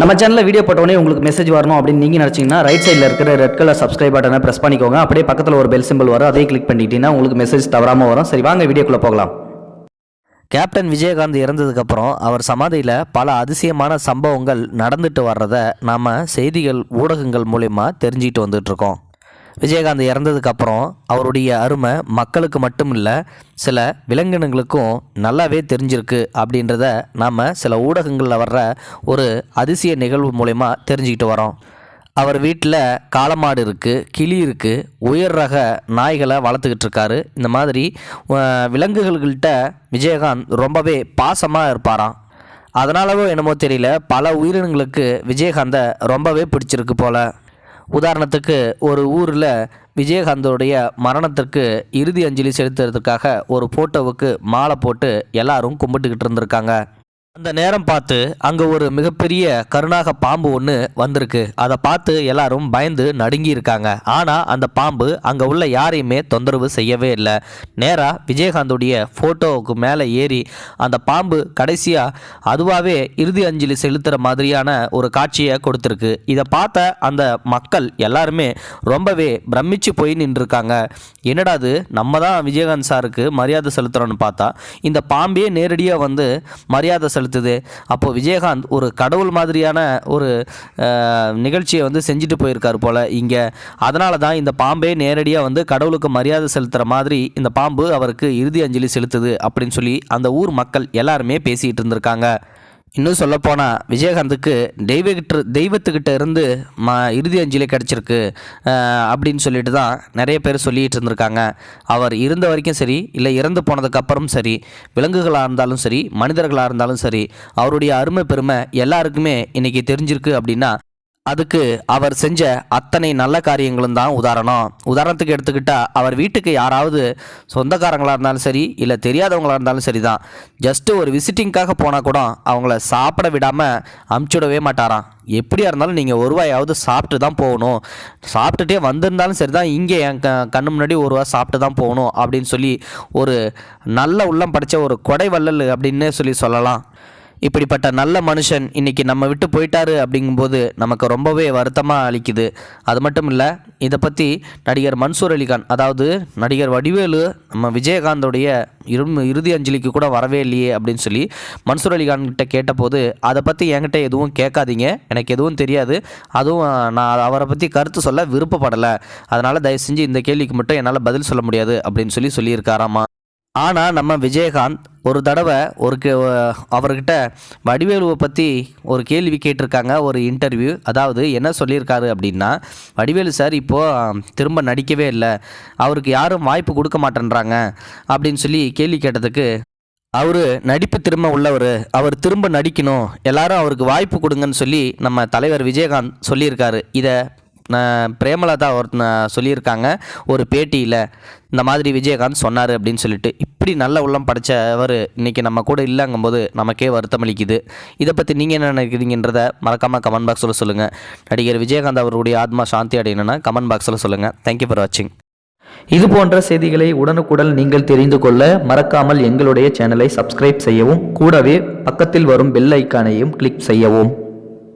நம்ம சேனலில் வீடியோ போட்டோடனே உங்களுக்கு மெசேஜ் வரணும் அப்படின்னு நீங்கள் நினச்சிங்கன்னா ரைட் சைடில் இருக்கிற ரெட் கலர் சப்ஸ்கிரைப் பட்டனை ப்ரெஸ் பண்ணிக்கோங்க. அப்படியே பக்கத்தில் ஒரு பெல் சிம்பிள் வரும். அதே கிளிக் பண்ணிட்டீங்கன்னா உங்களுக்கு மெசேஜ் தவறாமல் வரும். சரி வாங்க வீடியோக்குள்ளே போகலாம். கேப்டன் விஜயகாந்த் இறந்ததுக்கப்புறம் அவர் சமாதியில் பல அதிசயமான சம்பவங்கள் நடந்துட்டு வர்றத நாம் செய்திகள் ஊடகங்கள் மூலயமா தெரிஞ்சுக்கிட்டு வந்துட்டுருக்கோம் விஜயகாந்த் இறந்ததுக்கப்புறம் அவருடைய அருமை மக்களுக்கு மட்டும் இல்லை சில விலங்கினங்களுக்கும் நல்லாவே தெரிஞ்சிருக்கு அப்படின்றத நாம் சில ஊடகங்களில் வர்ற ஒரு அதிசய நிகழ்வு மூலயமா தெரிஞ்சுக்கிட்டு வரோம். அவர் வீட்டில் காளமாடு இருக்குது கிளி இருக்குது உயர் ரக நாய்களை வளர்த்துக்கிட்டு இருக்காரு. இந்த மாதிரி விலங்குகள்கிட்ட விஜயகாந்த் ரொம்பவே பாசமாக இருப்பாராம். அதனாலவோ என்னமோ தெரியல பல உயிரினங்களுக்கு விஜயகாந்தை ரொம்பவே பிடிச்சிருக்கு போல். உதாரணத்துக்கு ஒரு ஊரில் விஜயகாந்தோடைய மரணத்திற்கு இறுதி அஞ்சலி செலுத்துறதுக்காக ஒரு ஃபோட்டோவுக்கு மாலை போட்டு எல்லாரும் கும்பிட்டுக்கிட்டு இருந்திருக்காங்க. அந்த நேரம் பார்த்து அங்கே ஒரு மிகப்பெரிய கருணாக பாம்பு ஒன்று வந்திருக்கு. அதை பார்த்து எல்லாரும் பயந்து நடுங்கி இருக்காங்க. ஆனால் அந்த பாம்பு அங்கே உள்ள யாரையுமே தொந்தரவு செய்யவே இல்லை. நேராக விஜயகாந்தோடைய ஃபோட்டோவுக்கு மேலே ஏறி அந்த பாம்பு கடைசியாக அதுவாகவே இறுதி அஞ்சலி செலுத்துகிற மாதிரியான ஒரு காட்சியை கொடுத்துருக்கு. இதை பார்த்த அந்த மக்கள் எல்லாருமே ரொம்பவே பிரமிச்சு போய் நின்றுருக்காங்க. என்னடா இது? நம்ம தான் விஜயகாந்த் சாருக்கு மரியாதை செலுத்துகிறோன்னு பார்த்தா இந்த பாம்பே நேரடியாக வந்து மரியாதை செலுத்துது. அப்போது விஜயகாந்த் ஒரு கடவுள் மாதிரியான ஒரு நிகழ்ச்சியை வந்து செஞ்சுட்டு போயிருக்காரு போல் இங்கே. அதனால தான் இந்த பாம்பே நேரடியாக வந்து கடவுளுக்கு மரியாதை செலுத்துகிற மாதிரி இந்த பாம்பு அவருக்கு இறுதி அஞ்சலி செலுத்துது அப்படின்னு சொல்லி அந்த ஊர் மக்கள் எல்லாருமே பேசிகிட்டு இருந்திருக்காங்க. இன்னும் சொல்லப்போனால் விஜயகாந்துக்கு தெய்வகிட்ட தெய்வத்துக்கிட்ட இருந்து ம இறுதி அஞ்சலி கிடச்சிருக்கு. அப்படின்னு சொல்லிட்டு தான் நிறைய பேர் சொல்லிகிட்டு இருந்திருக்காங்க. அவர் இருந்த வரைக்கும் சரி இல்லை இறந்து போனதுக்கப்புறம் சரி விலங்குகளாக இருந்தாலும் சரி மனிதர்களாக இருந்தாலும் சரி அவருடைய அருமை பெருமை எல்லாருக்குமே இன்றைக்கி தெரிஞ்சிருக்கு அப்படின்னா அதுக்கு அவர் செஞ்ச அத்தனை நல்ல காரியங்களும் தான் உதாரணம். உதாரணத்துக்கு எடுத்துக்கிட்டால் அவர் வீட்டுக்கு யாராவது சொந்தக்காரங்களாக இருந்தாலும் சரி இல்லை தெரியாதவங்களாக இருந்தாலும் சரி தான். ஜஸ்ட்டு ஒரு விசிட்டிங்காக போனால் கூட அவங்கள சாப்பிட விடாமல் அமுச்சுடவே மாட்டாராம். எப்படியா இருந்தாலும் நீங்கள் ஒரு வாயாவது சாப்பிட்டு தான் போகணும். சாப்பிட்டுட்டே வந்திருந்தாலும் சரி தான் இங்கே என் க கண்ணு முன்னாடி ஒரு வா சாப்பிட்டு தான் போகணும் அப்படின்னு சொல்லி ஒரு நல்ல உள்ளம் படைச்ச ஒரு கொடை வள்ளல் அப்படின்னு சொல்லி சொல்லலாம். இப்படிப்பட்ட நல்ல மனுஷன் இன்னைக்கு நம்ம விட்டு போயிட்டாரு அப்படிங்கும்போது நமக்கு ரொம்பவே வருத்தமாக அளிக்குது. அது மட்டும் இல்லை இதை பற்றி நடிகர் மன்சூர் அலிகான் அதாவது நடிகர் வடிவேலு நம்ம விஜயகாந்தோடைய இரு இறுதி அஞ்சலிக்கு கூட வரவே இல்லையே அப்படின்னு சொல்லி மன்சூர் அலிகான் கிட்ட கேட்டபோது அதை பற்றி என்கிட்ட எதுவும் கேட்காதீங்க. எனக்கு எதுவும் தெரியாது. அதுவும் நான் அவரை பற்றி கருத்து சொல்ல விருப்பப்படலை. அதனால் தயவு செஞ்சு இந்த கேள்விக்கு மட்டும் என்னால் பதில் சொல்ல முடியாது. அப்படின்னு சொல்லி சொல்லியிருக்காராமா. ஆனால் நம்ம விஜயகாந்த் ஒரு தடவை ஒரு அவர்கிட்ட வடிவேலுவை பற்றி ஒரு கேள்வி கேட்டிருக்காங்க ஒரு இன்டர்வியூ. அதாவது என்ன சொல்லியிருக்காரு அப்படின்னா வடிவேலு சார் இப்போது திரும்ப நடிக்கவே இல்லை. அவருக்கு யாரும் வாய்ப்பு கொடுக்க மாட்டேன்றாங்க. அப்படின்னு சொல்லி கேள்வி கேட்டதுக்கு அவர் நடிப்பு திரும்ப உள்ளவர். அவர் திரும்ப நடிக்கணும். எல்லாரும் அவருக்கு வாய்ப்பு கொடுங்கன்னு சொல்லி நம்ம தலைவர் விஜயகாந்த் சொல்லியிருக்காரு. இதை பிரேமலதா ஒரு சொல்லியிருக்காங்க. ஒரு பேட்டியில் இந்த மாதிரி விஜயகாந்த் சொன்னார் அப்படின்னு சொல்லிட்டு இப்படி நல்ல உள்ளம் படைச்சவர் இன்றைக்கி நம்ம கூட இல்லைங்கும்போது நமக்கே வருத்தம் அளிக்குது. இதை பற்றி நீங்கள் என்ன நினைக்கிறீங்கன்றத மறக்காமல் கமெண்ட் பாக்ஸில் சொல்லுங்கள் நடிகர் விஜயகாந்த் அவருடைய ஆத்மா சாந்தி அடையணும்னா கமெண்ட் பாக்ஸில் சொல்லுங்கள் தேங்க்யூ ஃபார் வாட்சிங் இது போன்ற செய்திகளை உடனுக்குடன் நீங்கள் தெரிந்து கொள்ள மறக்காமல் எங்களுடைய சேனலை சப்ஸ்கிரைப் செய்யவும் கூடவே பக்கத்தில் வரும் பெல் ஐக்கானையும் கிளிக் செய்யவும்.